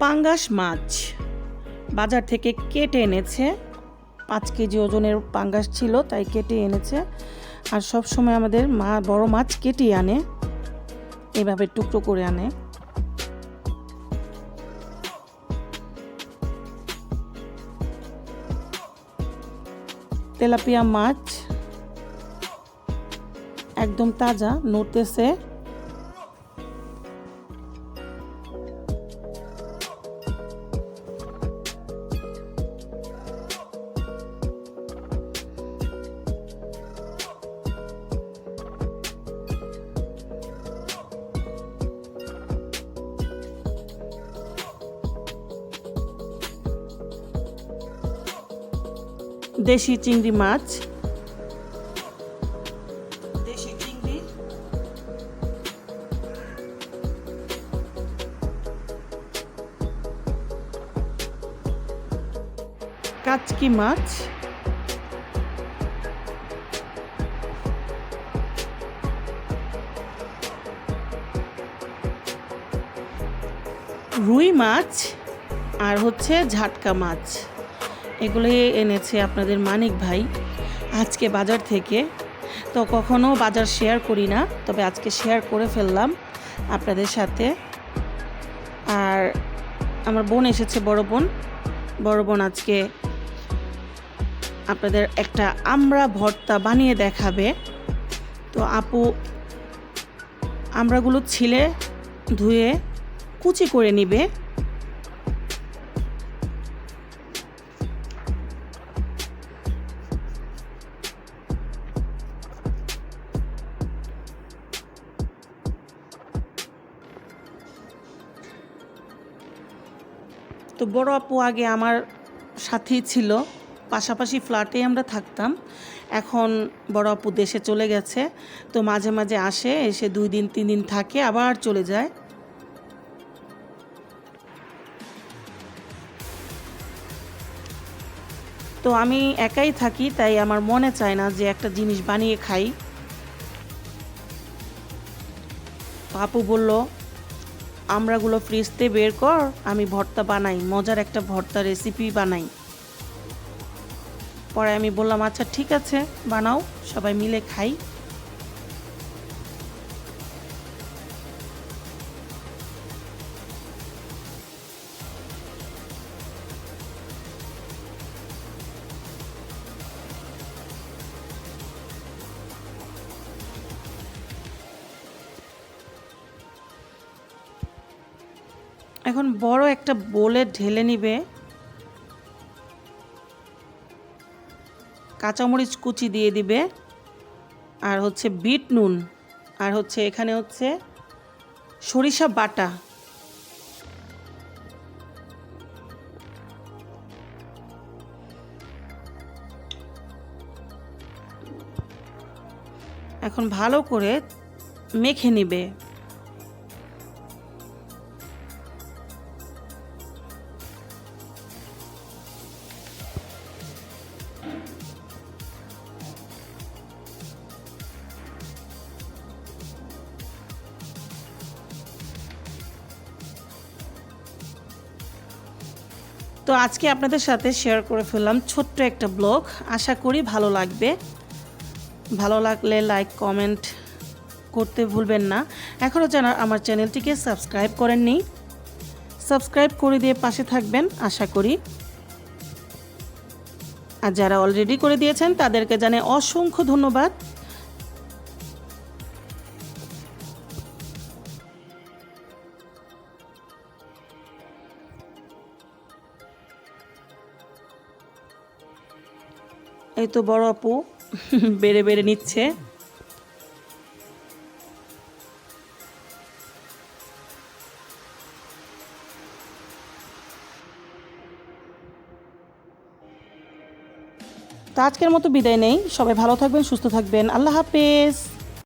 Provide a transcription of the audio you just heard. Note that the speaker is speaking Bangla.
পাঙ্গাস মাছ বাজার থেকে কেটে এনেছে। পাঁচ কেজি ওজনের পাঙ্গাস ছিল, তাই কেটে এনেছে। আর সব সময় আমাদের মা, বড় মাছ কেটে আনে। এভাবে টুকরো করে আনে। তেলাপিয়া মাছ একদম তাজা, নড়তেছে। দেশি চিংড়ি মাছ। দেশি চিংড়ি। কাচকি মাছ। রুই মাছ আর হচ্ছে ঝাটকা মাছ। এগুলি এনেছে আপনাদের মানিক ভাই। আজকে বাজার থেকে, তো কখনো বাজার শেয়ার করি না, তবে আজকে শেয়ার করে ফেললাম আপনাদের সাথে। আর আমার বোন এসেছে, বড় বোন। বড় বোন আজকে আপনাদের একটা আমরা ভর্তা বানিয়ে দেখাবে। তো আপু আমরাগুলো ছিলে, ধুয়ে কুচি করে নিবে। তো বড় আপু আগে আমার সাথেই ছিল। পাশাপাশি ফ্ল্যাটে আমরা থাকতাম। এখন বড় আপু দেশে চলে গেছে। তো মাঝে মাঝে আসে, এসে দুই দিন, তিন দিন থাকে, আবার চলে যায়। তো আমি একাই থাকি, তাই আমার মনে চায় না যে একটা জিনিস বানিয়ে খাই। আপু বলল আমরাগুলো ফ্রিজতে বের কর, আমি ভর্তা বানাই, মজার একটা ভর্তা রেসিপি বানাই। পরে আমি বললাম আচ্ছা ঠিক আছে, বানাও, সবাই মিলে খাই। এখন বড় একটা বোলে ঢেলে নিবে। কাঁচামরিচ কুচি দিয়ে দিবে। আর হচ্ছে বিট নুন। আর হচ্ছে এখানে হচ্ছে সরিষা বাটা। এখন ভালো করে মেখে নিবে। তো আজকে আপনাদের সাথে শেয়ার করে ফেললাম ছোট্ট একটা ব্লগ আশা করি ভালো লাগবে। ভালো লাগলে লাইক কমেন্ট করতে ভুলবেন না। এখনও যেন আমার চ্যানেলটিকে সাবস্ক্রাইব করেননি সাবস্ক্রাইব করে দিয়ে পাশে থাকবেন, আশা করি। আর যারা অলরেডি করে দিয়েছেন, তাদেরকে জানে অসংখ্য ধন্যবাদ। এই তো বড় আপু। বেড়ে বেড়ে নিচ্ছে। তো আজকের মতো বিদায় নেই। সবাই ভালো থাকবেন, সুস্থ থাকবেন। আল্লাহ হাফেজ।